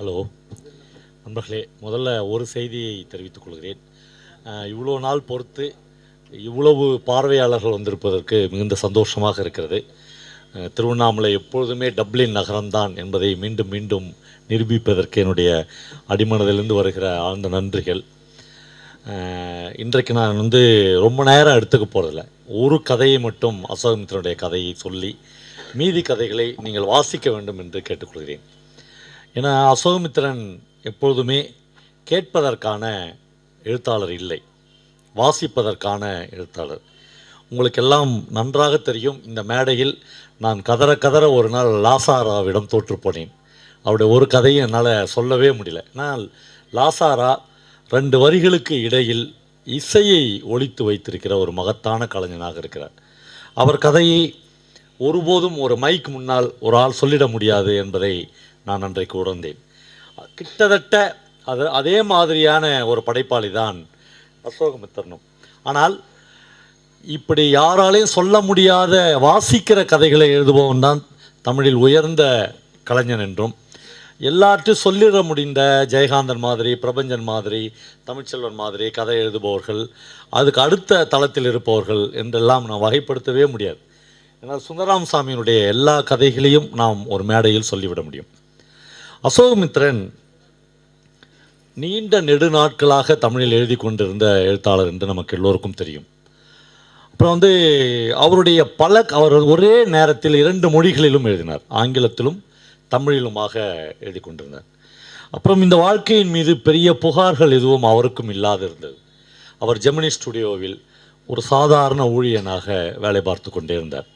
Hello. நண்பர்களே முதல்ல ஒரு செய்தியை தெரிவித்துக் கொள்கிறேன். இவ்வளோ நாள் பொறுத்து இவ்வளவு பார்வையாளர்கள் வந்திருப்பதற்கு மிகுந்த சந்தோஷமாக இருக்கிறது. திருவண்ணாமலை எப்பொழுதுமே டப்ளின் நகரம்தான் என்பதை மீண்டும் மீண்டும் நிரூபிப்பதற்கு என்னுடைய அடிமனதிலிருந்து வருகிற ஆழ்ந்த நன்றிகள். இன்றைக்கு நான் வந்து ரொம்ப நேரம் எடுத்துக்க போகிறதில்ல ஒரு கதையை மட்டும் அசோகமித்திரனுடைய கதையை சொல்லி மீதி கதைகளை நீங்கள் வாசிக்க வேண்டும் என்று கேட்டுக்கொள்கிறேன். ஏன்னா அசோகமித்திரன் எப்பொழுதுமே கேட்பதற்கான எழுத்தாளர் இல்லை. வாசிப்பதற்கான எழுத்தாளர். உங்களுக்கெல்லாம் நன்றாக தெரியும் இந்த மேடையில் நான் கதற கதற ஒரு நாள் லாசாராவிடம் தோற்றுப்போனேன் அவருடைய ஒரு கதையும் என்னால் சொல்லவே முடியல. ஆனால் லாசாரா ரெண்டு வரிகளுக்கு இடையில் இசையை ஒழித்து வைத்திருக்கிற ஒரு மகத்தான கலைஞனாக இருக்கிறார். அவர் கதையை ஒருபோதும் ஒரு மைக் முன்னால் ஒரு ஆள் சொல்லிட முடியாது என்பதை நான் அன்றைக்கு உணர்ந்தேன் கிட்டத்தட்ட அது அதே மாதிரியான ஒரு படைப்பாளி தான் அசோகமித்திரனும். ஆனால் இப்படி யாராலையும் சொல்ல முடியாத வாசிக்கிற கதைகளை எழுதுபவன் தான் தமிழில் உயர்ந்த கலைஞன் என்றும் எல்லாற்றையும் சொல்லிட முடிந்த ஜெயகாந்தன் மாதிரி பிரபஞ்சன் மாதிரி தமிழ்ச்செல்வன் மாதிரி கதை எழுதுபவர்கள் அதுக்கு அடுத்த தளத்தில் இருப்பவர்கள் என்றெல்லாம் நான் வகைப்படுத்தவே முடியாது. ஏன்னால் சுந்தராமசாமியினுடைய எல்லா கதைகளையும் நாம் ஒரு மேடையில் சொல்லிவிட முடியும். அசோகமித்திரன் நீண்ட நெடுநாட்களாக தமிழில் எழுதி கொண்டிருந்த எழுத்தாளர் என்று நமக்கு எல்லோருக்கும் தெரியும். அப்புறம் வந்து அவருடைய பல அவர் ஒரே நேரத்தில் இரண்டு மொழிகளிலும் எழுதினார். ஆங்கிலத்திலும் தமிழிலுமாக எழுதி கொண்டிருந்தார். அப்புறம் இந்த வாழ்க்கையின் மீது பெரிய புகார்கள் எதுவும் அவருக்கும் இல்லாது இருந்தது. அவர் ஜெமினி ஸ்டுடியோவில் ஒரு சாதாரண ஊழியனாக வேலை பார்த்து கொண்டே இருந்தார்.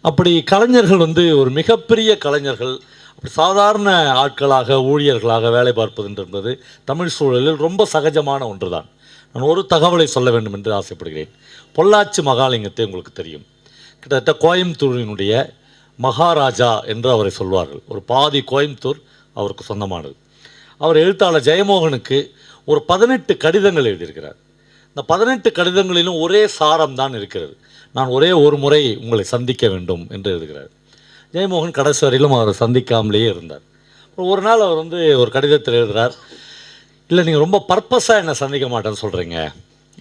அப்படி கலைஞர்கள் வந்து ஒரு மிகப்பெரிய கலைஞர்கள் சாதாரண ஆட்களாக ஊழியர்களாக வேலை பார்ப்பது என்பது தமிழ் சூழலில் ரொம்ப சகஜமான ஒன்றுதான். நான் ஒரு தகவலை சொல்ல வேண்டும் என்று ஆசைப்படுகிறேன். பொள்ளாச்சி மகாலிங்கத்தை உங்களுக்கு தெரியும். கிட்டத்தட்ட கோயம்புத்தூரினுடைய மகாராஜா என்று அவரை சொல்வார்கள். ஒரு பாதி கோயம்புத்தூர் அவருக்கு சொந்தமானது. அவர் எழுத்தாளர் ஜெயமோகனுக்கு ஒரு பதினெட்டு கடிதங்கள் எழுதியிருக்கிறார். இந்த பதினெட்டு கடிதங்களிலும் ஒரே சாரம் தான் இருக்கிறது. நான் ஒரே ஒரு முறை உங்களை சந்திக்க வேண்டும் என்று எழுதுகிறார். ஜெயமோகன் கடைசி வரையிலும் அவரை சந்திக்காமலேயே இருந்தார். அப்புறம் ஒரு நாள் அவர் வந்து ஒரு கடிதத்தில் எழுதுகிறார் இல்லை நீங்கள் ரொம்ப பர்பஸாக என்னை சந்திக்க மாட்டேன்னு சொல்கிறீங்க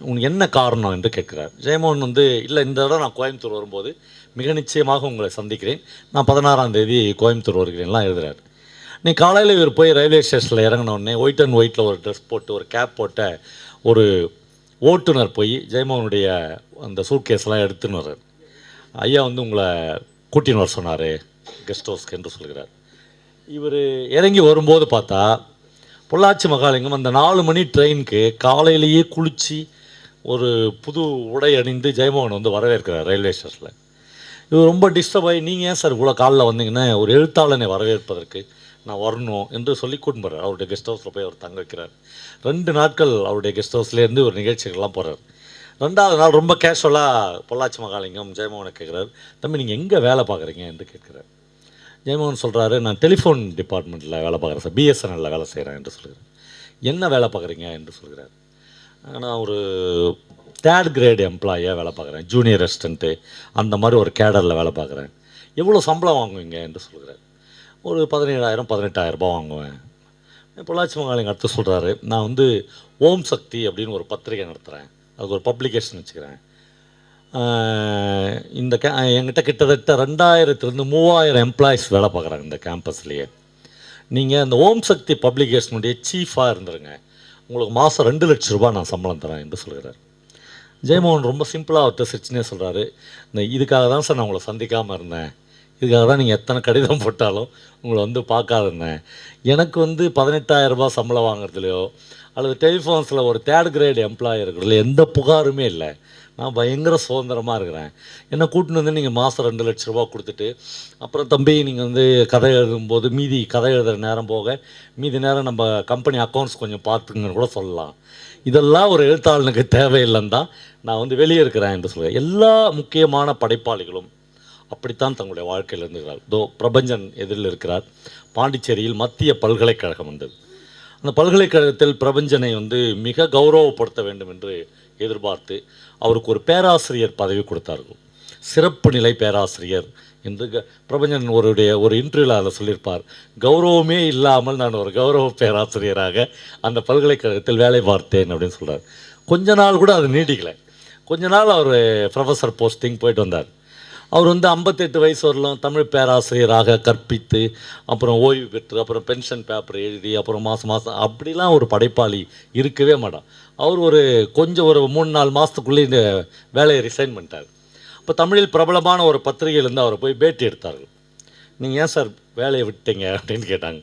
உனக்கு என்ன காரணம்? என்று கேட்குறார். ஜெயமோகன் வந்து இல்லை இந்த தடவை நான் கோயம்புத்தூர் வரும்போது மிக நிச்சயமாக உங்களை சந்திக்கிறேன். நான் பதினாறாம் தேதி கோயம்புத்தூர் வருகிறேன்லாம் எழுதுறாரு. நீ காலையில் இவர் போய் ரயில்வே ஸ்டேஷனில் இறங்கினோடனே ஒயிட் அண்ட் ஒயிட்டில் ஒரு ட்ரெஸ் போட்டு ஒரு கேப் போட்ட ஒரு ஓட்டுநர் போய் ஜெயமோகனுடைய அந்த சூட்கேஸ்லாம் எடுத்துன்னு வர்றார். ஐயா வந்து உங்களை கூட்டின்னு வர சொன்னார் கெஸ்ட் ஹவுஸ்க்கு என்று சொல்கிறார். இவர் இறங்கி வரும்போது பார்த்தா பொள்ளாச்சி மகாலிங்கம் அந்த நாலு மணி ட்ரெயினுக்கு காலையிலேயே குளித்து ஒரு புது உடை அணிந்து ஜெயமோகன் வந்து வரவேற்கிறார் ரயில்வே ஸ்டேஷனில் இவர் ரொம்ப டிஸ்டர்ப் ஆகி நீங்கள் ஏன் சார் இவ்வளோ காலில் வந்தீங்கன்னா ஒரு எழுத்தாளனை வரவேற்பதற்கு நான் வரணும் என்று சொல்லி கூட்டின்னு போகிறார் அவருடைய கெஸ்ட் ஹவுஸில் போய் அவர் தங்க வைக்கிறார். ரெண்டு நாட்கள் அவருடைய கெஸ்ட் ஹவுஸ்லேருந்து ஒரு நிகழ்ச்சிகள்லாம் போகிறார் ரெண்டாவது நாள் ரொம்ப கேஷுவலாக பொள்ளாச்சி மகாலிங்கம் ஜெயமோகனை கேட்குறாரு தம்பி நீங்கள் எங்கே வேலை பார்க்குறீங்க? என்று கேட்குறாரு. ஜெயமோகன் சொல்கிறாரு நான் டெலிஃபோன் டிபார்ட்மெண்ட்டில் வேலை பார்க்குறேன் சார் பிஎஸ்என்எல்ல வேலை செய்கிறேன் என்று சொல்கிறேன் என்ன வேலை பார்க்குறீங்க? என்று சொல்கிறார் நான் ஒரு தேர்ட் கிரேட் எம்ப்ளாயாக வேலை பார்க்குறேன் ஜூனியர் அசிஸ்டண்ட்டு அந்த மாதிரி ஒரு கேடரில் வேலை பார்க்குறேன். எவ்வளோ சம்பளம் வாங்குவீங்க? என்று சொல்கிறார் ஒரு பதினேழாயிரம் பதினெட்டாயிரம் ரூபாய் வாங்குவேன். பொள்ளாச்சி மங்காளிங்க அடுத்து சொல்கிறாரு நான் வந்து ஓம் சக்தி அப்படின்னு ஒரு பத்திரிகை நடத்துகிறேன் அதுக்கு ஒரு பப்ளிகேஷன் வச்சுக்கிறேன். இந்த கே என்கிட்ட கிட்டத்தட்ட ரெண்டாயிரத்துலேருந்து மூவாயிரம் எம்ப்ளாயிஸ் வேலை பார்க்குறாங்க இந்த கேம்பஸ்லேயே நீங்கள் அந்த ஓம் சக்தி பப்ளிகேஷனுடைய சீஃபாக இருந்துருங்க. உங்களுக்கு மாதம் ரெண்டு லட்ச ரூபாய் நான் சம்பளம் தரேன் என்று சொல்கிறார். ஜெயமோகன் ரொம்ப சிம்பிளாக அவர்கிட்ட சிரிச்சுனே சொல்கிறாரு இந்த இதுக்காக தான் சார் நான் உங்களை சந்திக்காமல் இருந்தேன். இதுக்காக தான் நீங்கள் எத்தனை கடிதம் போட்டாலும் உங்களை வந்து பார்க்காதிருந்தேன் எனக்கு வந்து பதினெட்டாயிரம் ரூபாய் சம்பளம் வாங்குறதுலையோ அல்லது டெலிஃபோன்ஸில் ஒரு தேர்ட் கிரேட் எம்ப்ளாயி இருக்கிறதுல எந்த புகாருமே இல்லை. நான் பயங்கர சுதந்திரமாக இருக்கிறேன். என்னை கூட்டின்னு வந்து நீங்கள் மாதம் ரெண்டு லட்ச ரூபா கொடுத்துட்டு அப்புறம் தம்பி நீங்கள் வந்து கதை எழுதும்போது மீதி கதை எழுதுகிற நேரம் போக மீதி நேரம் நம்ம கம்பெனி அக்கௌண்ட்ஸ் கொஞ்சம் பார்த்துங்கன்னு கூட சொல்லலாம். இதெல்லாம் ஒரு எழுத்தாளனுக்கு தேவையில்லைன்னு தான் நான் வந்து வெளியே இருக்கிறேன் என்று சொல்கிறேன் எல்லா முக்கியமான படைப்பாளிகளும் அப்படித்தான் தங்களுடைய வாழ்க்கையில் இருந்துகிறார் தோ பிரபஞ்சன் எதிரில் இருக்கிறார். பாண்டிச்சேரியில் மத்திய பல்கலைக்கழகம் வந்தது அந்த பல்கலைக்கழகத்தில் பிரபஞ்சனை வந்து மிக கௌரவப்படுத்த வேண்டும் என்று எதிர்பார்த்து அவருக்கு ஒரு பேராசிரியர் பதவி கொடுத்தார்கள். சிறப்பு நிலை பேராசிரியர் என்று க- பிரபஞ்சன் ஒருடைய ஒரு இன்டர்வியூவில் அதை சொல்லியிருப்பார். கௌரவமே இல்லாமல் நான் ஒரு கௌரவ பேராசிரியராக அந்த பல்கலைக்கழகத்தில் வேலை பார்த்தேன் அப்படின்னு சொல்கிறார் கொஞ்ச நாள் கூட அது நீடிக்கலை. கொஞ்ச நாள் அவர் ப்ரொஃபஸர் போஸ்டிங் போயிட்டு வந்தார். அவர் வந்து ஐம்பத்தெட்டு வயசு வரலாம் தமிழ் பேராசிரியராக கற்பித்து அப்புறம் ஓய்வு பெற்று அப்புறம் பென்ஷன் பேப்பர் எழுதி அப்புறம் மாதம் மாதம் அப்படிலாம் ஒரு படைப்பாளி இருக்கவே மாட்டான். அவர் ஒரு கொஞ்சம் ஒரு மூணு நாலு மாதத்துக்குள்ளே இந்த வேலையை ரிசைன் பண்ணிட்டார். இப்போ தமிழில் பிரபலமான ஒரு பத்திரிகையிலேருந்து அவரை போய் பேட்டி எடுத்தார்கள். நீங்கள் ஏன் சார் வேலையை விட்டீங்க அப்படின்னு கேட்டாங்க.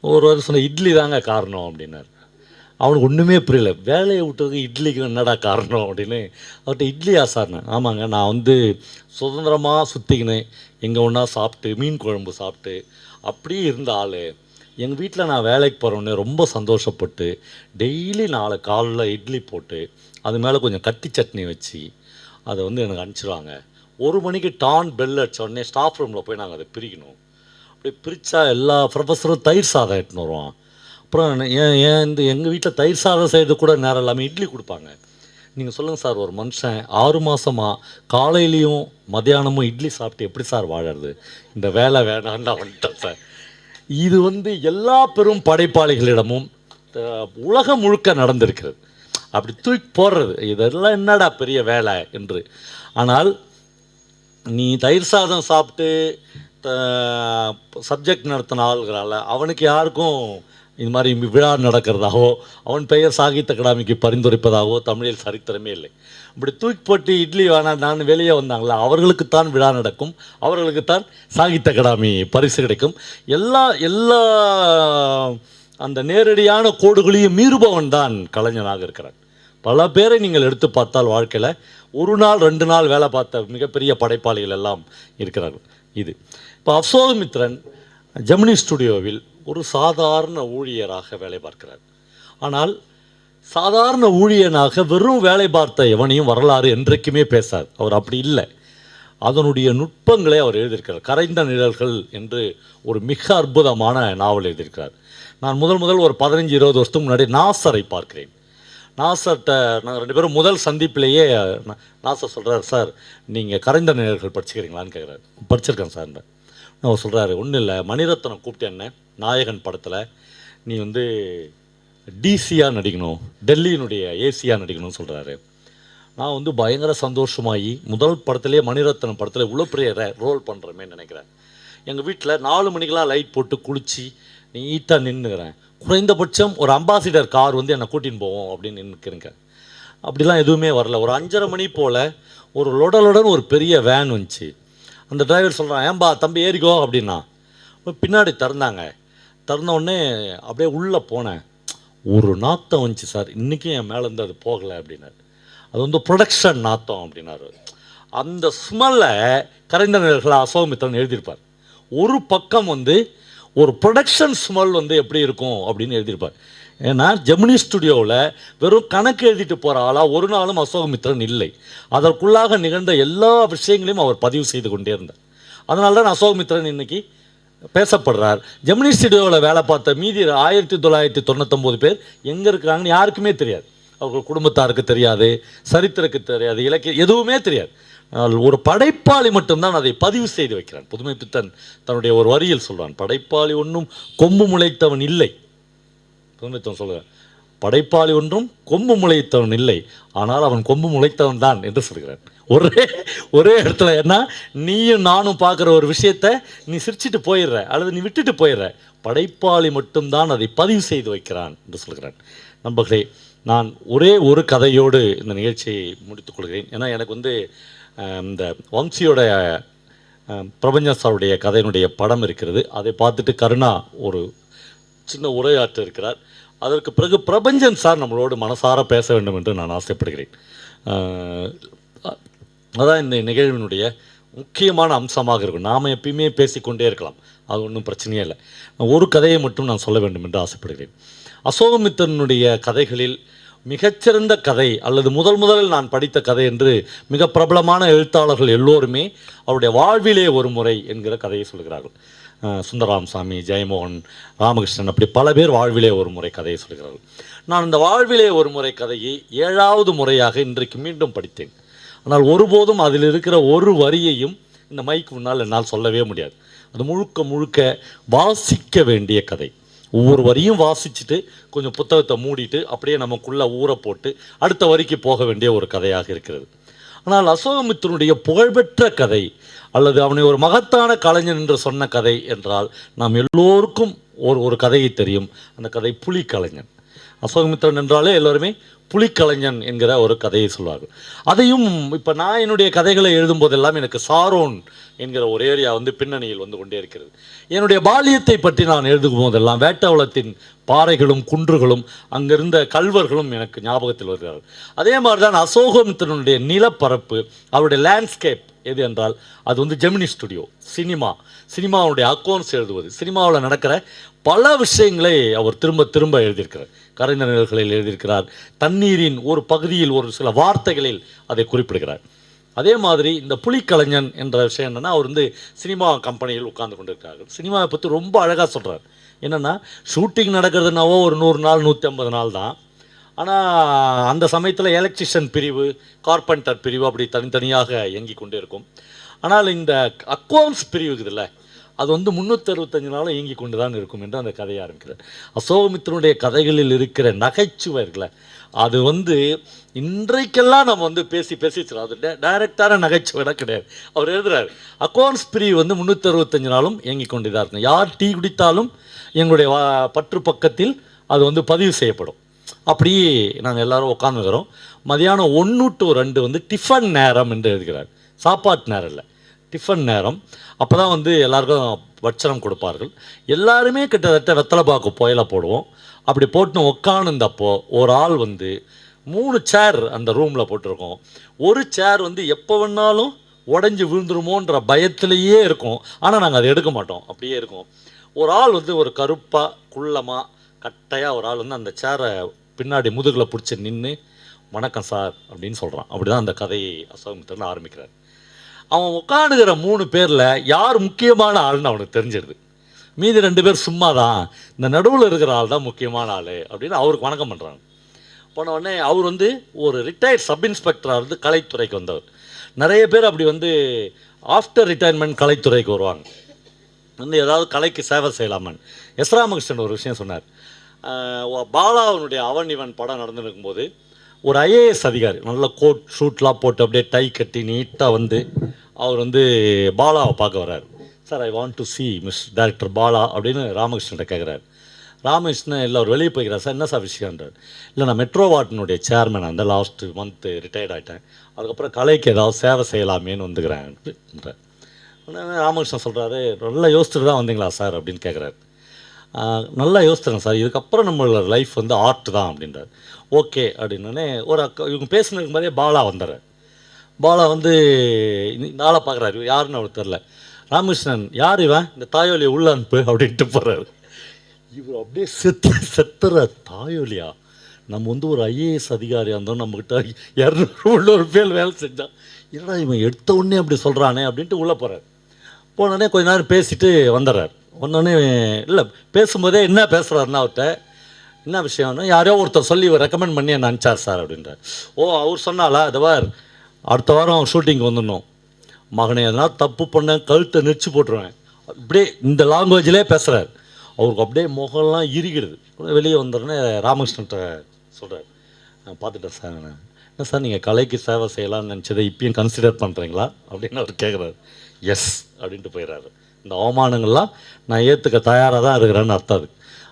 ஒரு வருஷம் இட்லி தாங்க காரணம் அப்படின்னார். அவனுக்கு ஒன்றுமே புரியல. வேலையை விட்டதுக்கு இட்லிக்கு என்னடா காரணம் அப்படின்னு. அவர்கிட்ட இட்லி சார்னேன் ஆமாங்க நான் வந்து சுதந்திரமாக சுற்றிக்கினேன் எங்கே ஒன்றா சாப்பிட்டு மீன் குழம்பு சாப்பிட்டு. அப்படியே இருந்த ஆள். எங்கள் வீட்டில் நான் வேலைக்கு போகிறோன்னே ரொம்ப சந்தோஷப்பட்டு டெய்லி நாலு காலில் இட்லி போட்டு அது மேலே கொஞ்சம் கத்தி சட்னி வச்சு அதை வந்து எனக்கு அனுப்பிச்சிடுவாங்க ஒரு மணிக்கு டான் பெல் அடிச்ச உடனே ஸ்டாஃப் ரூமில் போய் நாங்கள் அதை பிரிக்கணும். அப்படியே பிரித்தா எல்லா ப்ரொஃபஸரும் தயிர் சாதம் எடுத்துன்னு வருவான். அப்புறம் ஏன் ஏன் இந்த எங்கள் வீட்டில் தயிர் சாதம் செய்கிறது கூட நேரம் இல்லாமல் இட்லி கொடுப்பாங்க. நீங்கள் சொல்லுங்கள் சார் ஒரு மனுஷன் ஆறு மாதமாக காலையிலையும் மத்தியானமும் இட்லி சாப்பிட்டு எப்படி சார் வாழறது? இந்த வேலை வேணான்னு வந்துட்டேன் சார். இது வந்து எல்லா பெரும் படைப்பாளிகளிடமும் உலகம் முழுக்க நடந்திருக்கிறது. அப்படி தூக்கி போடுறது இதெல்லாம் என்னடா பெரிய வேலை என்று. ஆனால் நீ தயிர் சாதம் சாப்பிட்டு சப்ஜெக்ட் நடத்தின ஆளுகிறால அவனுக்கு யாருக்கும் இந்த மாதிரி விழா நடக்கிறதாகவோ அவன் பெயர் சாகித்ய அகாடமிக்கு பரிந்துரைப்பதாகவோ தமிழில் சரித்திரமே இல்லை. இப்படி தூக்கி போட்டு இட்லி வேணாம் நான் வெளியே வந்தாங்களா அவர்களுக்குத்தான் விழா நடக்கும் அவர்களுக்குத்தான் சாகித்ய அகாடமி பரிசு கிடைக்கும். எல்லா எல்லா அந்த நேரடியான கோடுகளையும் மீறுபவன் தான் கலைஞனாக இருக்கிறான். பல பேரை நீங்கள் எடுத்து பார்த்தால் வாழ்க்கையில் ஒரு நாள் ரெண்டு நாள் வேலை பார்த்த மிகப்பெரிய படைப்பாளிகள் எல்லாம் இருக்கிறார்கள். இது. இப்போ அசோகமித்ரன் ஜெமினி ஸ்டுடியோவில் ஒரு சாதாரண ஊழியராக வேலை பார்க்கிறார். ஆனால் சாதாரண ஊழியனாக வெறும் வேலை பார்த்த எவனையும் வரலாறு என்றைக்குமே பேசார் அவர் அப்படி இல்லை. அதனுடைய நுட்பங்களை அவர் எழுதியிருக்கிறார். கரைந்த நிழல்கள் என்று ஒரு மிக அற்புதமான நாவல் எழுதியிருக்கிறார். நான் முதல் முதல் ஒரு பதினஞ்சு இருபது வருஷத்துக்கு முன்னாடி நாசரை பார்க்கிறேன். நாசர்கிட்ட நாங்கள் ரெண்டு பேரும் முதல் சந்திப்பிலேயே நாசர் சொல்கிறார் சார் நீங்கள் கரைந்த நிழல்கள் படிச்சுக்கிறீங்களான்னு கேட்குறாரு படிச்சிருக்கேன் சார். அவர் சொல்கிறாரு ஒன்றும் இல்லை. மணிரத்னம் கூப்பிட்டு என்ன நாயகன் படத்தில் நீ வந்து டிசியாக நடிக்கணும் டெல்லியினுடைய ஏசியாக நடிக்கணும்னு சொல்கிறாரு நான் வந்து பயங்கர சந்தோஷமாகி முதல் படத்திலே மணிரத்னம் படத்தில் இவ்வளோ பெரிய ரோல் பண்ணுறமே நினைக்கிறேன். எங்கள் வீட்டில் நாலு மணிக்கெலாம் லைட் போட்டு குளித்து நீட்டாக நின்றுக்கிறேன் குறைந்தபட்சம் ஒரு அம்பாசிடர் கார் வந்து என்னை கூட்டின்னு போவோம் அப்படின்னு நின்றுக்கிறேங்க அப்படிலாம் எதுவுமே வரல. ஒரு அஞ்சரை மணி போல் ஒரு லொடலுடன் ஒரு பெரிய வேன் வந்துச்சு. அந்த டிரைவர் சொல்கிறான் ஏன்பா தம்பி ஏறிக்கோ அப்படின்னா. பின்னாடி திறந்தாங்க. திறந்தவுடனே அப்படியே உள்ளே போனேன். ஒரு நாத்தம் வந்துச்சு சார். இன்றைக்கும் என் மேலேருந்து அது போகலை அப்படின்னாரு. அது வந்து ப்ரொடக்ஷன் நாத்தம் அப்படின்னாரு. அந்த ஸ்மெல்லை கரைந்த நிழல்கள் அசோகமித்திரன் எழுதியிருப்பார். ஒரு பக்கம் வந்து ஒரு ப்ரொடக்ஷன் ஸ்மெல் வந்து எப்படி இருக்கும் அப்படின்னு எழுதியிருப்பார். ஏன்னா ஜெமினி ஸ்டுடியோவில் வெறும் கணக்கு எழுதிட்டு போகிற ஆளாக ஒரு நாளும் அசோகமித்திரன் இல்லை. அதற்குள்ளாக நிகழ்ந்த எல்லா விஷயங்களையும் அவர் பதிவு செய்து கொண்டே இருந்தார். அதனால தான் அசோகமித்திரன் இன்னைக்கு பேசப்படுறார். ஜெமினி ஸ்டுடியோவில் வேலை பார்த்த மீதி ஆயிரத்தி தொள்ளாயிரத்தி தொண்ணூத்தொம்பது பேர் எங்கே இருக்கிறாங்கன்னு யாருக்குமே தெரியாது. அவர்கள் குடும்பத்தாருக்கு தெரியாது சரித்திரக்கு தெரியாது இலக்கிய எதுவுமே தெரியாது. ஆனால் ஒரு படைப்பாளி மட்டும்தான் அதை பதிவு செய்து வைக்கிறான். புதுமை பித்தன் தன்னுடைய ஒரு வரியில் சொல்கிறான் படைப்பாளி ஒன்றும் கொம்பு முளைத்தவன் இல்லை. புதுமைத்தவன் சொல்லுவார் படைப்பாளி ஒன்றும் கொம்பு முளைத்தவன் இல்லை ஆனால் அவன் கொம்பு முளைத்தவன் தான் என்று சொல்கிறான் ஒரே ஒரே இடத்துல ஏன்னா நீயும் நானும் பார்க்குற ஒரு விஷயத்த நீ சிரிச்சிட்டு போயிடுற அல்லது நீ விட்டுட்டு போயிடுற. படைப்பாளி மட்டும்தான் அதை பதிவு செய்து வைக்கிறான் என்று சொல்கிறான். நண்பர்களே நான் ஒரே ஒரு கதையோடு இந்த நிகழ்ச்சியை முடித்துக் கொள்கிறேன். ஏன்னா எனக்கு வந்து இந்த வம்சியோட அஹ், பிரபஞ்ச சாருடைய கதையினுடைய படம் இருக்கிறது. அதை பார்த்துட்டு கருணா ஒரு சின்ன உரையாற்ற இருக்கிறார். அதற்கு பிறகு பிரபஞ்சன் சார் நம்மளோடு மனசார பேச வேண்டும் என்று நான் ஆசைப்படுகிறேன். அதான் இந்த நிகழ்வினுடைய முக்கியமான அம்சமாக இருக்கும். நாம் எப்பயுமே பேசிக்கொண்டே இருக்கலாம். அது ஒன்றும் பிரச்சனையே இல்லை. ஒரு கதையை மட்டும் நான் சொல்ல வேண்டும் என்று ஆசைப்படுகிறேன். அசோகமித்தனுடைய கதைகளில் மிகச்சிறந்த கதை அல்லது முதல் முதலில் நான் படித்த கதை என்று மிக பிரபலமான எழுத்தாளர்கள் எல்லோருமே அவருடைய வாழ்விலே ஒரு முறை என்கிற கதையை சொல்கிறார்கள். சுந்தரராம் சாமி ஜெயமோகன் ராமகிருஷ்ணன் அப்படி பல பேர் வாழ்விலே ஒரு முறை கதையை சொல்கிறார்கள். நான் இந்த வாழ்விலே ஒரு முறை கதையை ஏழாவது முறையாக இன்றைக்கு மீண்டும் படித்தேன். ஆனால் ஒருபோதும் அதில் இருக்கிற ஒரு வரியையும் இந்த மைக் முன்னால் என்னால் சொல்லவே முடியாது. அது முழுக்க முழுக்க வாசிக்க வேண்டிய கதை. ஒவ்வொரு வரியும் வாசிச்சுட்டு கொஞ்சம் புத்தகத்தை மூடிட்டு அப்படியே நமக்குள்ளே ஊற போட்டு அடுத்த வரிக்கு போக வேண்டிய ஒரு கதையாக இருக்கிறது. ஆனால் அசோகமித்திரனுடைய புகழ்பெற்ற கதை அல்லது அவனை ஒரு மகத்தான கலைஞன் என்று சொன்ன கதை என்றால் நாம் எல்லோருக்கும் ஒரு ஒரு கதையை தெரியும். அந்த கதை புலி கலைஞன் அசோகமித்திரன் என்றாலே எல்லோருமே புலிக்கலைஞன் என்கிற ஒரு கதையை சொல்வார்கள். அதையும் இப்போ நான் என்னுடைய கதைகளை எழுதும் போதெல்லாம் எனக்கு சாரோன் என்கிற ஒரு ஏரியா வந்து பின்னணியில் வந்து கொண்டே இருக்கிறது. என்னுடைய பாலியத்தை பற்றி நான் எழுதும் போதெல்லாம் வேட்டவளத்தின் பாறைகளும் குன்றுகளும் அங்கிருந்த கல்வர்களும் எனக்கு ஞாபகத்தில் வருகிறார்கள். அதே மாதிரி தான் அசோகத்தினுடைய நிலப்பரப்பு அவருடைய லேண்ட்ஸ்கேப் எது என்றால் அது வந்து ஜெமினி ஸ்டுடியோ சினிமா சினிமாவுடைய அக்கௌண்ட்ஸ் எழுதுவது. சினிமாவில் நடக்கிற பல விஷயங்களை அவர் திரும்ப திரும்ப எழுதியிருக்கிறார். கரைநிழல்களில் எழுதியிருக்கிறார். தண்ணீரின் ஒரு பகுதியில் ஒரு சில வார்த்தைகளில் அதை குறிப்பிடுகிறார். அதே மாதிரி இந்த புலிக்கலைஞன் என்ற விஷயம் என்னென்னா அவர் வந்து சினிமா கம்பெனியில் உட்கார்ந்து கொண்டிருக்கிறார்கள். சினிமாவை பற்றி ரொம்ப அழகாக சொல்கிறார் என்னென்னா ஷூட்டிங் நடக்கிறதுனாவோ ஒரு நூறு நாள் நூற்றி ஐம்பது நாள் தான். ஆனால் அந்த சமயத்தில் எலக்ட்ரிஷியன் பிரிவு கார்பெண்டர் பிரிவு அப்படி தனித்தனியாக இயங்கி கொண்டே இருக்கும். ஆனால் இந்த அக்கௌண்ட்ஸ் பிரிவு இருக்குதுல்ல அது வந்து முந்நூற்றி அறுபத்தஞ்சு நாளும் இயங்கி கொண்டு தான் இருக்கும் என்று அந்த கதையை ஆரம்பிக்கிறார் அசோகமித்திரனுடைய கதைகளில் இருக்கிற நகைச்சுவை இருக்குல்ல அது வந்து இன்றைக்கெல்லாம் நம்ம வந்து பேசி பேசி அது டைரக்டான நகைச்சுவைலாம் கிடையாது. அவர் எழுதுறாரு அக்கௌண்ட்ஸ் பிரிவு வந்து முந்நூற்றறுபத்தஞ்சு நாளும் இயங்கி கொண்டுதான் இருக்கும் யார் டீ குடித்தாலும் எங்களுடைய வா- பற்று பக்கத்தில் அது வந்து பதிவு செய்யப்படும். அப்படியே நாங்கள் எல்லாரும் உட்காந்துக்கிறோம் மதியானம் ஒன்று டு ரெண்டு வந்து டிஃபன் நேரம் என்று எழுதுகிறார். சாப்பாட்டு நேரம் இல்லை. டிஃபன் நேரம். அப்போ தான் வந்து எல்லாருக்கும் வச்சனம் கொடுப்பார்கள். எல்லாருமே கிட்டத்தட்ட வெத்தலை பாக்கு போடுவோம். அப்படி போட்டு உட்காந்துந்தப்போ ஒரு ஆள் வந்து மூணு சேர் அந்த ரூமில் போட்டிருக்கோம். ஒரு சேர் வந்து எப்போ வேணாலும் உடஞ்சி விழுந்துருமோன்ற பயத்திலேயே இருக்கும். ஆனால் நாங்கள் அதை எடுக்க மாட்டோம். அப்படியே இருக்கும். ஒரு ஆள் வந்து ஒரு கருப்பாக குள்ளமாக கட்டையாக ஒரு ஆள் வந்து அந்த சேரை பின்னாடி முதுகில் பிடிச்சி நின்று வணக்கம் சார் அப்படின்னு சொல்கிறான் அப்படி தான் அந்த கதையை அசோகமித்திரன் ஆரம்பிக்கிறார். அவன் உட்காந்துக்கிற மூணு பேரில் யார் முக்கியமான ஆள்னு அவனுக்கு தெரிஞ்சிருது. மீதி ரெண்டு பேர் சும்மா தான் இந்த நடுவில் இருக்கிற ஆள் தான் முக்கியமான ஆள் அப்படின்னு அவருக்கு வணக்கம் பண்ணுறாங்க போன உடனே அவர் வந்து ஒரு ரிட்டையர்ட் சப் இன்ஸ்பெக்டராக இருந்து கலைத்துறைக்கு வந்தவர். நிறைய பேர் அப்படி வந்து ஆஃப்டர் ரிட்டையர்மெண்ட் கலைத்துறைக்கு வருவாங்க. வந்து ஏதாவது கலைக்கு சேவை செய்யலாமன் எஸ் ராமகிருஷ்ணன் ஒரு விஷயம் சொன்னார். பாலாவனுடைய அவன் இவன் படம் நடந்துருக்கும்போது ஒரு ஐஏஎஸ் அதிகாரி நல்ல கோட் ஷூட்லாம் போட்டு அப்படியே டை கட்டி நீட்டாக வந்து அவர் வந்து பாலாவை பார்க்க வர்றாரு. Sir I want to see miss director Bala அப்படின்னு ராமகிருஷ்ணன் கேட்குறாரு ராமகிருஷ்ணன் இல்லை அவர் வெளியே போய்க்கிறார் சார் என்ன சார் விஷயம்ன்றார். இல்லை நான் மெட்ரோ வாட்டினுடைய சேர்மன் அந்த லாஸ்ட் மந்த்து ரிட்டையர்ட் ஆகிட்டேன் அதுக்கப்புறம் கலைக்கு ஏதாவது சேவை செய்யலாமேன்னு வந்துக்கிறேன் ராமகிருஷ்ணன் சொல்கிறாரு நல்லா யோசிச்சுட்டு தான் வந்தீங்களா சார் அப்படின்னு கேட்குறாரு நல்லா யோசிச்சுறேன் சார் இதுக்கப்புறம் நம்மளோட லைஃப் வந்து ஆர்ட் தான் அப்படின்றார். ஓகே அப்படின்னே ஒரு அக்கா இவங்க பேசுனதுக்கு மாதிரியே பாலா வந்துடுறார் பாலா வந்து இந்த- பார்க்குறாரு யாருன்னு அவர் தெரில ராமகிருஷ்ணன் யார் இவன்? இந்த தாயோலியை உள்ள அனுப்பு அப்படின்ட்டு போகிறாரு இவர் அப்படியே செத்து செத்துற தாயோலியா? நம்ம வந்து ஒரு ஐஏஎஸ் அதிகாரியாக இருந்தோம் நம்மக்கிட்ட இரநூறு உள்ளூர் பேர் வேலை செஞ்சான் என்னடா இவன் எடுத்த உடனே அப்படி சொல்கிறானே அப்படின்ட்டு உள்ளே போகிறார் போனோடனே கொஞ்ச நேரம் பேசிட்டு வந்துடுறார். வந்தோடனே இல்லை பேசும்போதே என்ன பேசுகிறாருன்னா அவர்கிட்ட என்ன விஷயம்னா யாரோ ஒருத்தர் சொல்லி ரெக்கமெண்ட் பண்ணி என்ன அனுப்பிச்சார் சார் அப்படின்றார். ஓ அவர் சொன்னாலா இதுவார் அடுத்த வாரம் ஷூட்டிங் வந்துடணும். மகனே எதனா தப்பு பண்ண கழுத்தை நெரிச்சு போட்டுருவேன். அப்படியே இந்த லாங்குவேஜிலே பேசுகிறார் அவருக்கு அப்படியே முகம்லாம் இறுகிடுது. வெளியே வந்தோடனே ராமகிருஷ்ணன்ட்ட சொல்கிறார் நான் பார்த்துட்டேன் சார் நான். என்ன சார் நீங்கள் கலைக்கு சேவை செய்யலாம்னு நினச்சதை இப்பயும் கன்சிடர் பண்ணுறீங்களா அப்படின்னு அவர் கேட்குறாரு எஸ் அப்படின்ட்டு போயிடுறாரு இந்த அவமானங்கள்லாம் நான் ஏற்றுக்க தயாராக தான் இருக்கிறேன்னு அர்த்தம்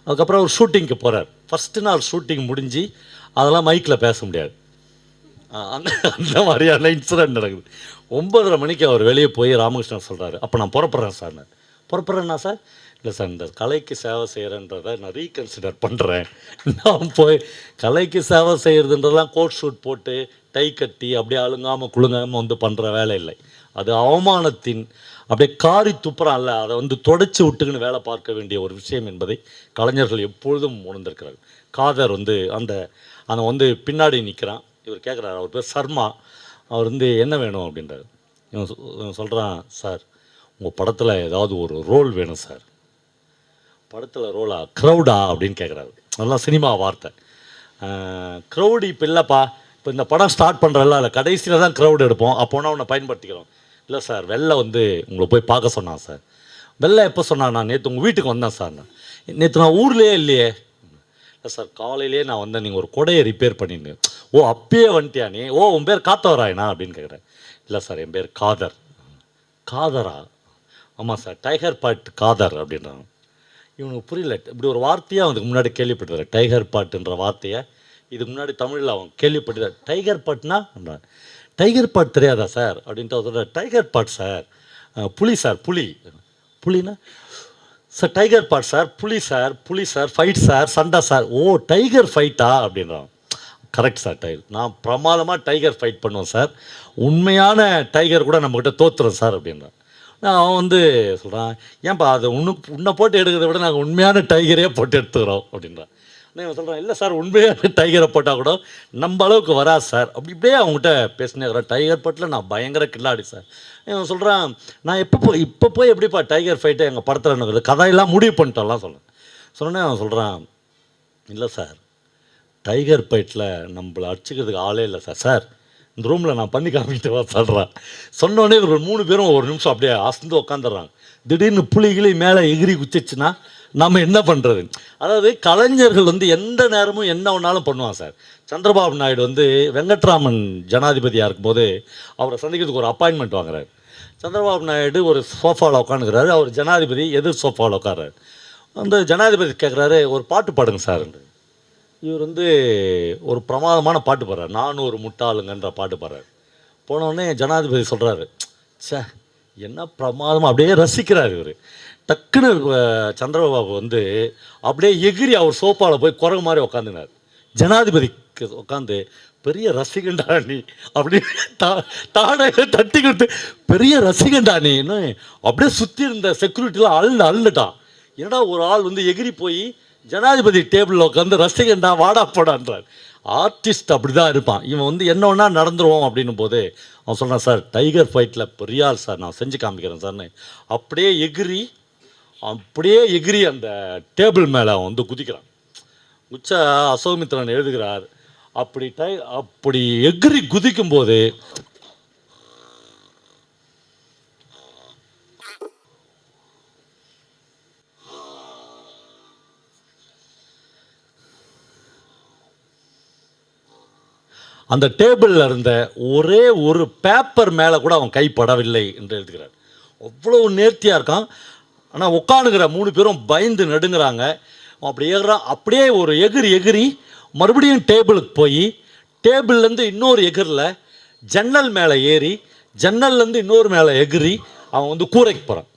அதுக்கப்புறம் அவர் ஷூட்டிங்க்கு போகிறார் ஃபஸ்ட்டு நாள் ஷூட்டிங் முடிஞ்சு அதெல்லாம் மைக்கில் பேச முடியாது. அந்த அந்த மாதிரியான இன்சிடென்ட் நடக்குது. ஒம்பதரை மணிக்கு அவர் வெளியே போய் ராமகிருஷ்ணன் சொல்கிறாரு அப்போ நான் புறப்படுறேன் சார் நான். புறப்படுறேன்னா சார்? இல்லை சார் இந்த கலைக்கு சேவை செய்கிறன்றதை நான் ரீகன்சிடர் பண்ணுறேன் நான் போய் கலைக்கு சேவை செய்கிறதுன்றதெல்லாம் கோட் ஷூட் போட்டு டை கட்டி அப்படியே அழுங்காமல் குலுங்காமல் வந்து பண்ணுற வேலை இல்லை. அது அவமானத்தின் அப்படியே காரி துப்புறான்ல அதை வந்து தொடச்சி விட்டுக்குன்னு வேலை பார்க்க வேண்டிய ஒரு விஷயம் என்பதை கலைஞர்கள் எப்பொழுதும் உணர்ந்திருக்கிறார்கள். காதர் வந்து அந்த அந்த வந்து பின்னாடி நிற்கிறான் இவர் கேட்குறாரு அவர் பேர் சர்மா. அவர் வந்து என்ன வேணும்? அப்படின்றாரு. இவன் சொல்கிறான் சார் உங்கள் படத்தில் ஏதாவது ஒரு ரோல் வேணும் சார். படத்தில் ரோலா? க்ரௌடா? அப்படின்னு கேட்குறாரு. நல்லா சினிமா வார்த்தை. க்ரௌடு இப்போ இல்லைப்பா. இப்போ இந்த படம் ஸ்டார்ட் பண்ணுறல அதில் கடைசியில் தான் க்ரௌடு எடுப்போம். அப்போனா உன்னை பயன்படுத்திக்கிறோம். இல்லை சார். வெளில வந்து உங்களை போய் பார்க்க சொன்னான் சார். வெளில எப்போ சொன்னான்? நான் நேற்று உங்கள் வீட்டுக்கு வந்தேன் சார். நான் நேற்று நான் ஊர்லேயே இல்லையே. இல்லை சார். காலையிலேயே நான் வந்தேன். நீங்கள் ஒரு கொடையை ரிப்பேர் பண்ணிங்க ஓ அப்பயே வந்துட்டியா நீ? ஓ உன் பேர் காத்தவராயனா? அப்படின்னு கேட்குறேன் இல்லை சார் என் பேர் காதர். காதரா? ஆமாம் சார் டைகர் பாட் காதர் அப்படின்றாங்க. இவனுக்கு புரியல இப்படி ஒரு வார்த்தையாக அவனுக்கு முன்னாடி கேள்விப்பட்டது. டைகர் பாட்டுன்ற வார்த்தையை இதுக்கு முன்னாடி தமிழில் அவன் கேள்விப்பட்டது. டைகர் பாட்னா? அப்படின்றான் டைகர் பாட் தெரியாதா சார்? அப்படின்ட்டு அவர் சொல்கிறார் டைகர் பாட் சார். புலி சார் புலி. புலினா? சார் டைகர் பாட் சார் புலி சார் புலி சார் ஃபைட் சார் சண்டை சார். ஓ டைகர் ஃபைட்டா? அப்படின்றான் கரெக்ட் சார் டைகர் நான் பிரமாதமாக டைகர் ஃபைட் பண்ணுவேன் சார் உண்மையான டைகர் கூட நம்மக்கிட்ட தோத்துறோம் சார் அப்படின்றான். நான் அவன் வந்து சொல்கிறான் ஏன்பா அது உன்னு உன்னை போட்டு எடுக்கிறத விட நாங்கள் உண்மையான டைகரே போட்டு எடுத்துக்கிறோம் அப்படின்றான். நான் இவன் சொல்கிறான் இல்லை சார் உண்மையான டைகரை போட்டால் கூட நம்ம அளவுக்கு வராது சார் அப்படி இப்படியே அவங்ககிட்ட பேசினே டைகர் பட்டில் நான் பயங்கர கில்லாடி சார் இவன் சொல்கிறான் நான் எப்போ போய் இப்போ போய் எப்படிப்பா டைகர் ஃபைட்டை எங்கள் படத்தில் கதையெல்லாம் முடிவு பண்ணிட்டோம்லாம் சொல்கிறேன் சொன்னோன்னே அவன் சொல்கிறான் இல்லை சார் டைகர் பைட்டில் நம்மளை அடிச்சுக்கிறதுக்கு ஆளே இல்லை சார். சார் இந்த ரூமில் நான் பண்ணி காமிக்கிட்டு வா சொல்கிறேன் சொன்னோடனே ஒரு மூணு பேரும் ஒரு நிமிஷம் அப்படியே அசந்து உட்காந்துடுறாங்க திடீர்னு புலிகிளி மேலே எகிரி குச்சிச்சுன்னா நம்ம என்ன பண்ணுறது அதாவது கலைஞர்கள் வந்து எந்த நேரமும் என்ன ஒன்றாலும் பண்ணுவான் சார். சந்திரபாபு நாயுடு வந்து வெங்கட்ராமன் ஜனாதிபதியாக இருக்கும்போது அவரை சந்திக்கிறதுக்கு ஒரு அப்பாயின்மெண்ட் வாங்குறாரு. சந்திரபாபு நாயுடு ஒரு சோஃபாவில் உட்காந்துக்கிறாரு அவர் ஜனாதிபதி எதிர் சோஃபாவில் உட்காடுறாரு அந்த ஜனாதிபதி கேட்குறாரு ஒரு பாட்டு பாடுங்க சார். இவர் வந்து ஒரு பிரமாதமான பாட்டு பாடுறார். நானும் ஒரு முட்டாளுங்கன்ற பாட்டு பாடுறார். போனோடனே ஜனாதிபதி சொல்கிறாரு சே என்ன பிரமாதமாக அப்படியே ரசிக்கிறார் இவர். டக்குன்னு சந்திரபாபு வந்து அப்படியே எகிரி அவர் சோஃபாவில் போய் குரங்கு மாதிரி உக்காந்துனார். ஜனாதிபதிக்கு உட்காந்து பெரிய ரசிகண்டா நீ அப்படி தா தாடை தட்டி கொடுத்து பெரிய ரசிகண்டா நீன்னு அப்படியே சுற்றி இருந்த செக்யூரிட்டிலாம் அழுந்து அழுந்துட்டான் என்னடா ஒரு ஆள் வந்து எகிரி போய் ஜனாதிபதி டேபிளில் உட்காந்து ரசிகண்டா வாடா போடான்றார். ஆர்டிஸ்ட் அப்படி தான் இருப்பான். இவன் வந்து என்ன ஒன்றா நடந்துருவோம் அப்படின்னும் போது அவன் சொல்கிறான் சார் டைகர் ஃபைட்டில் பெரியார் சார் நான் செஞ்சு காமிக்கிறேன் சார்னு. அப்படியே எகிரி அப்படியே எகிரி அந்த டேபிள் மேலே அவன் வந்து குதிக்கிறான். உச்ச அசோகமித்ரன் எழுதுகிறார் அப்படி டை அப்படி எகிரி குதிக்கும்போது அந்த டேபிளில் இருந்த ஒரே ஒரு பேப்பர் மேலே கூட அவன் கைப்படவில்லை என்று எழுதுகிறார். அவ்வளோ நேர்த்தியாக இருக்கான். ஆனால் உட்காந்துக்கிற மூணு பேரும் பயந்து நடுங்குறாங்க. அவன் அப்படி ஏறுறான் அப்படியே ஒரு எகிரி எகிரி மறுபடியும் டேபிளுக்கு போய் டேபிள்லேருந்து இன்னொரு எகிரில் ஜன்னல் மேலே ஏறி ஜன்னல்லேருந்து இன்னொரு மேலே எகிரி அவன் வந்து கூரைக்கு போகிறான்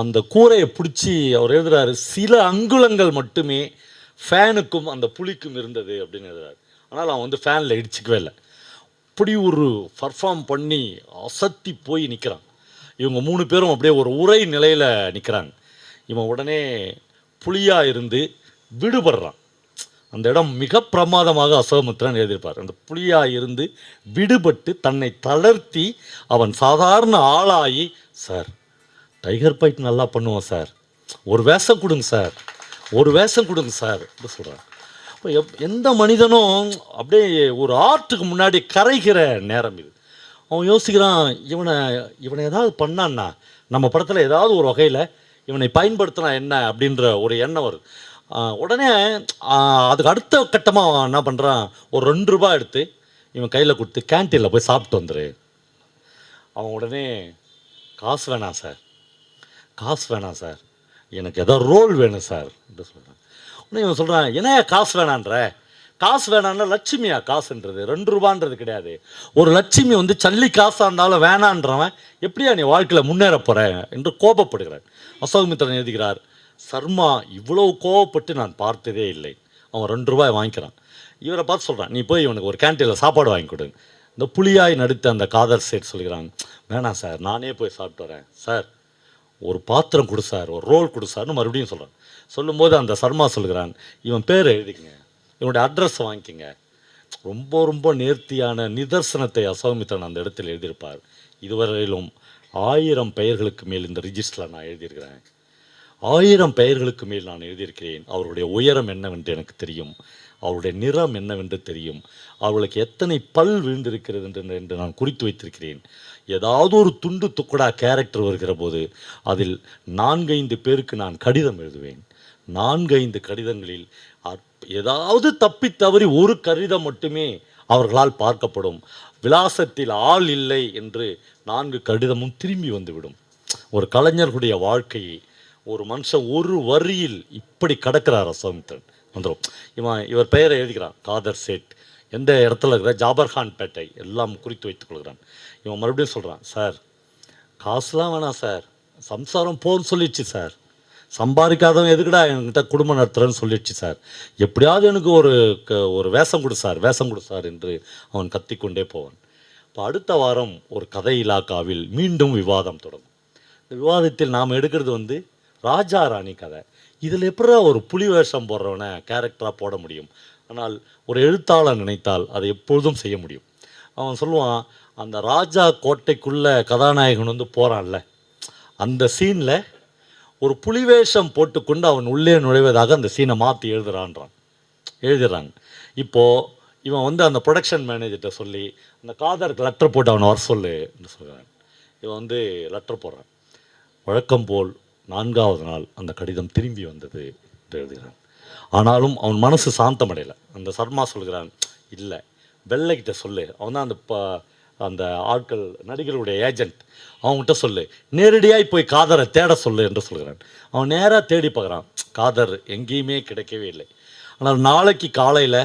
அந்த கூரையை பிடிச்சி அவர் எழுதுறாரு சில அங்குலங்கள் மட்டுமே ஃபேனுக்கும் அந்த புலிக்கும் இருந்தது அப்படின்னு எழுதுறாரு. ஆனால் அவன் வந்து ஃபேனில் இடிச்சிக்கவே இல்லை. அப்படி ஒரு பர்ஃபார்ம் பண்ணி அசத்தி போய் நிற்கிறான் இவங்க மூணு பேரும் அப்படியே ஒரு உரை நிலையில் நிற்கிறாங்க இவன் உடனே புலியாக இருந்து விடுபடுறான். அந்த இடம் மிக பிரமாதமாக அசோகமித்ரன் எழுதியிருப்பார். அந்த புலியாக இருந்து விடுபட்டு தன்னை தளர்த்தி அவன் சாதாரண ஆளாகி சார் டைகர் பைட் நல்லா பண்ணுவோம் சார். ஒரு வேஷம் கொடுங்க சார். ஒரு வேஷம் கொடுங்க சார். அப்படி சொல்கிறான் இப்போ எப் எந்த மனிதனும் அப்படியே ஒரு ஆர்ட்டுக்கு முன்னாடி கரைகிற நேரம் இது. அவன் யோசிக்கிறான் இவனை இவனை ஏதாவது பண்ணான்னா நம்ம படத்தில் ஏதாவது ஒரு வகையில் இவனை பயன்படுத்தினா என்ன அப்படின்ற ஒரு எண்ணம் வருது உடனே அதுக்கு அடுத்த கட்டமாக அவன் என்ன பண்ணுறான் ஒரு ரெண்டு ரூபாய் எடுத்து இவன் கையில் கொடுத்து கேன்டீனில் போய் சாப்பிட்டு வந்துரு. அவன் உடனே காசு வேணாம் சார். காசு வேணாம் சார். எனக்கு ஏதோ ரோல் வேணும் சார். என்று சொல்கிறான் இவன் சொல்கிறான் என்ன காசு வேணான்ற? காசு வேணான்னா லட்சுமியா? காசுன்றது. ரெண்டு ரூபான்றது கிடையாது. ஒரு லட்சுமி வந்து சல்லி காசாக இருந்தாலும் வேணான்றவன் எப்படியா நீ வாழ்க்கையில் முன்னேற போகிற என்று கோபப்படுகிறார் அசோகமித்திரன் எழுதுகிறார் சர்மா இவ்வளோ கோவப்பட்டு நான் பார்த்ததே இல்லை. அவன் ரெண்டு ரூபாய் வாங்கிக்கிறான். இவரை பார்த்து சொல்கிறான் நீ போய் இவனுக்கு ஒரு கேன்டீனில் சாப்பாடு வாங்கி கொடு. இந்த புலியாய் நடித்த அந்த காதர் சேட் சொல்கிறாங்க வேணாம் சார் நானே போய் சாப்பிட்டு வரேன். சார் ஒரு பாத்திரம் கொடு சார் ஒரு ரோல் கொடு சார்னு மறுபடியும் சொல்கிறேன் சொல்லும்போது அந்த சர்மா சொல்கிறான் இவன் பேர் எழுதிக்கங்க இவனுடைய அட்ரஸ் வாங்கிக்கங்க. ரொம்ப ரொம்ப நேர்த்தியான நிதர்சனத்தை அசோமித்தன் அந்த இடத்தில் எழுதியிருப்பார். இதுவரையிலும் ஆயிரம் பெயர்களுக்கு மேல் இந்த ரிஜிஸ்டரில் நான் எழுதியிருக்கிறேன். ஆயிரம் பெயர்களுக்கு மேல் நான் எழுதியிருக்கிறேன். அவருடைய உயரம் என்னவென்று எனக்கு தெரியும். அவருடைய நிறம் என்னவென்று தெரியும். அவர்களுக்கு எத்தனை பல் விழுந்திருக்கிறது என்று என்று நான் குறித்து வைத்திருக்கிறேன். ஏதாவது ஒரு துண்டு துக்குடா கேரக்டர் வருகிற போது அதில் நான்கைந்து பேருக்கு நான் கடிதம் எழுதுவேன். நான்கைந்து கடிதங்களில் ஏதாவது தப்பி தவறி ஒரு கடிதம் மட்டுமே அவர்களால் பார்க்கப்படும். விலாசத்தில் ஆள் இல்லை என்று நான்கு கடிதமும் திரும்பி வந்துவிடும். ஒரு கலைஞர்களுடைய வாழ்க்கையை ஒரு மனுஷன் ஒரு வரியில் இப்படி கடக்கிறார் அசோமித்ரன் வந்துடும் இவன் இவர் பெயரை எழுதுகிறான் காதர் சேட். எந்த இடத்துல இருக்கிற ஜாபர்கான் பேட்டை எல்லாம் குறித்து வைத்துக் கொள்கிறான். இவன் மறுபடியும் சொல்கிறான் சார் காசுலாம் வேணாம் சார். சம்சாரம் போன்னு சொல்லிடுச்சு சார். சம்பாதிக்காதவன் எதுக்குடா என்கிட்ட குடும்பம் நடத்துகிறேன்னு சொல்லிடுச்சு சார். எப்படியாவது எனக்கு ஒரு க- ஒரு வேஷம் கொடு சார் வேஷம் கொடு சார் என்று அவன் கத்திக்கொண்டே போவான். இப்போ அடுத்த வாரம் ஒரு கதை இலாக்காவில் மீண்டும் விவாதம் தொடங்கும். இந்த விவாதத்தில் நாம் எடுக்கிறது வந்து ராஜா ராணி கதை. இதில் எப்படா ஒரு புலி வேஷம் போடுறவனை கேரக்டராக போட முடியும்? ஆனால் ஒரு எழுத்தாளர் நினைத்தால் அதை எப்பொழுதும் செய்ய முடியும். அவன் சொல்லுவான் அந்த ராஜா கோட்டைக்குள்ளே கதாநாயகன் வந்து போகிறான்ல அந்த சீனில் ஒரு புலிவேஷம் போட்டுக்கொண்டு அவன் உள்ளே நுழைவதாக அந்த சீனை மாற்றி எழுதுறான்றான். எழுதுறாங்க இப்போது இவன் வந்து அந்த ப்ரொடக்ஷன் மேனேஜர்கிட்ட சொல்லி அந்த காதருக்கு லெட்டர் போட்டு அவனை வர சொல்லு என்று சொல்கிறான் இவன் வந்து லெட்டர் போடுறான். வழக்கம் போல் நான்காவது நாள் அந்த கடிதம் திரும்பி வந்தது என்று எழுதுகிறான். ஆனாலும் அவன் மனசு சாந்தமடையலை. அந்த சர்மா சொல்கிறான் இல்லை வெள்ளைக்கிட்ட சொல்லு. அவன் தான் அந்த ப அந்த ஆட்கள் நடிகர்களுடைய ஏஜென்ட் அவங்ககிட்ட சொல்லு. நேரடியாக போய் காதரை தேட சொல்லு என்று சொல்கிறான். அவன் நேராக தேடி பார்க்குறான். காதர் எங்கேயுமே கிடைக்கவே இல்லை. ஆனால் நாளைக்கு காலையில்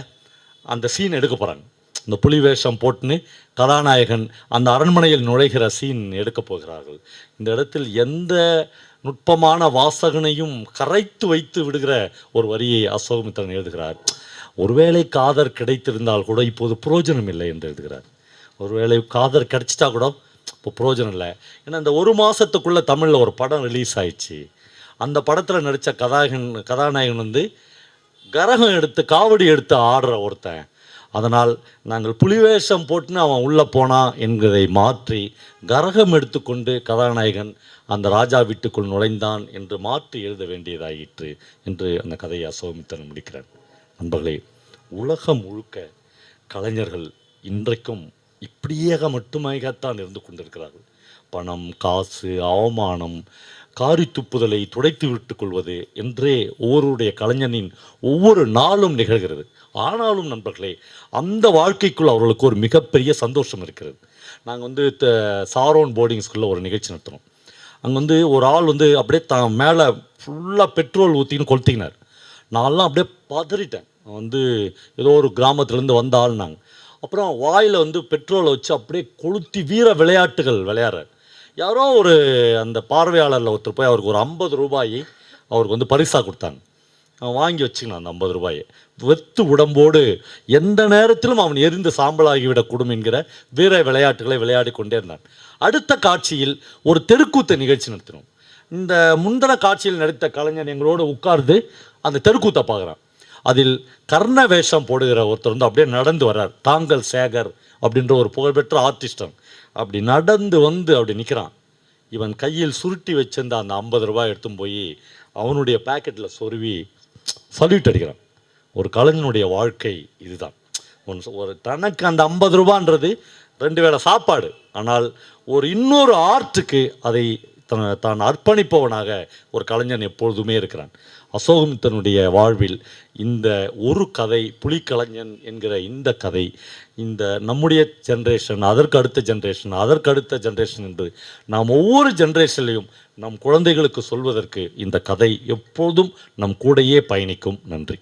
அந்த சீன் எடுக்க போகிறாங்க இந்த புலி வேஷம் போட்டுன்னு கதாநாயகன் அந்த அரண்மனையில் நுழைகிற சீன் எடுக்க போகிறார்கள். இந்த இடத்தில் எந்த நுட்பமான வாசகனையும் கரைத்து வைத்து விடுகிற ஒரு வரியை அசோகமித்திரன் எழுதுகிறார். ஒருவேளை காதர் கிடைத்திருந்தால் கூட இப்போது புரோஜனம் இல்லை என்று எழுதுகிறார். ஒருவேளை காதர் கிடைச்சிட்டா கூட இப்போ புரோஜனம் இல்லை. ஏன்னா இந்த ஒரு மாதத்துக்குள்ளே தமிழில் ஒரு படம் ரிலீஸ் ஆயிடுச்சு. அந்த படத்தில் நடித்த கதாகன் கதாநாயகன் வந்து கரகம் எடுத்து காவடி எடுத்து ஆடுற ஒருத்தன். அதனால் நாங்கள் புலிவேஷம் போட்டுன்னு அவன் உள்ளே போனான் என்கிறதை மாற்றி கரகம் எடுத்துக்கொண்டு கதாநாயகன் அந்த ராஜா வீட்டுக்குள் நுழைந்தான் என்று மாற்றி எழுத வேண்டியதாயிற்று என்று அந்த கதையை அசோமித்தன் முடிக்கிறார். நண்பர்களே உலகம் முழுக்க கலைஞர்கள் இன்றைக்கும் இப்படியாக மட்டுமாகத்தான் இருந்து கொண்டிருக்கிறார்கள். பணம் காசு அவமானம் காரி துப்புதலை துடைத்து விட்டு கொள்வது என்றே ஒவ்வொருடைய கலைஞனின் ஒவ்வொரு நாளும் நிகழ்கிறது. ஆனாலும் நண்பர்களே அந்த வாழ்க்கைக்குள் அவர்களுக்கு ஒரு மிகப்பெரிய சந்தோஷம் இருக்கிறது. நாங்கள் வந்து த- சாரோன் போர்டிங் ஸ்கூலில் ஒரு நிகழ்ச்சி நடத்துகிறோம் அங்கே வந்து ஒரு ஆள் வந்து அப்படியே த மேலே ஃபுல்லாக பெட்ரோல் ஊற்றின்னு கொளுத்தினார் நான்லாம் அப்படியே பதறிட்டேன். வந்து ஏதோ ஒரு கிராமத்துலேருந்து வந்த ஆள்னாங்க. அப்புறம் வாயில் வந்து பெட்ரோலை வச்சு அப்படியே கொளுத்தி வீர விளையாட்டுகள் விளையாடுறார். யாரோ ஒரு அந்த பார்வையாளரில் ஒருத்தர் போய் அவருக்கு ஒரு ஐம்பது ரூபாயை அவருக்கு வந்து பரிசாக கொடுத்தாங்க. அவன் வாங்கி வச்சுக்கலாம் அந்த ஐம்பது ரூபாயை. வெத்து உடம்போடு எந்த நேரத்திலும் அவன் எரிந்து சாம்பலாகிவிடக்கூடும் என்கிற வீர விளையாட்டுகளை விளையாடி கொண்டே இருந்தான். அடுத்த காட்சியில் ஒரு தெருக்கூத்த நிகழ்ச்சி நடத்தினோம். இந்த முந்தின காட்சியில் நடித்த கலைஞன் எங்களோடு உட்கார்ந்து அந்த தெருக்கூத்தை பார்க்குறான். அதில் கர்ண வேஷம் போடுகிற ஒருத்தர் வந்து அப்படியே நடந்து வர்றார். தாங்கல் சேகர் அப்படின்ற ஒரு புகழ்பெற்ற ஆர்டிஸ்டம் அப்படி நடந்து வந்து அப்படி நிற்கிறான் இவன் கையில் சுருட்டி வச்சிருந்த அந்த ஐம்பது ரூபாய் எடுத்துன்னு போய் அவனுடைய பாக்கெட்டில் சொருவி சல்யூட் அடிக்கிறான். ஒரு கலைஞனுடைய வாழ்க்கை இதுதான். ஒன்று ஒரு தனக்கு அந்த ஐம்பது ரூபான்றது ரெண்டு வேளை சாப்பாடு. ஆனால் ஒரு இன்னொரு ஆர்ட்டுக்கு அதை தன் தான் அர்ப்பணிப்பவனாக ஒரு கலைஞன் எப்பொழுதுமே இருக்கிறான். அசோகம் தன்னுடைய வாழ்வில் இந்த ஒரு கதை புலிக்கலைஞன் என்கிற இந்த கதை இந்த நம்முடைய ஜென்ரேஷன் அதற்கு அடுத்த ஜென்ரேஷன் அதற்கு அடுத்த ஜென்ரேஷன் என்று நாம் ஒவ்வொரு ஜென்ரேஷன்லையும் நம் குழந்தைகளுக்கு சொல்வதற்கு இந்த கதை எப்போதும் நம் கூடையே பயணிக்கும். நன்றி.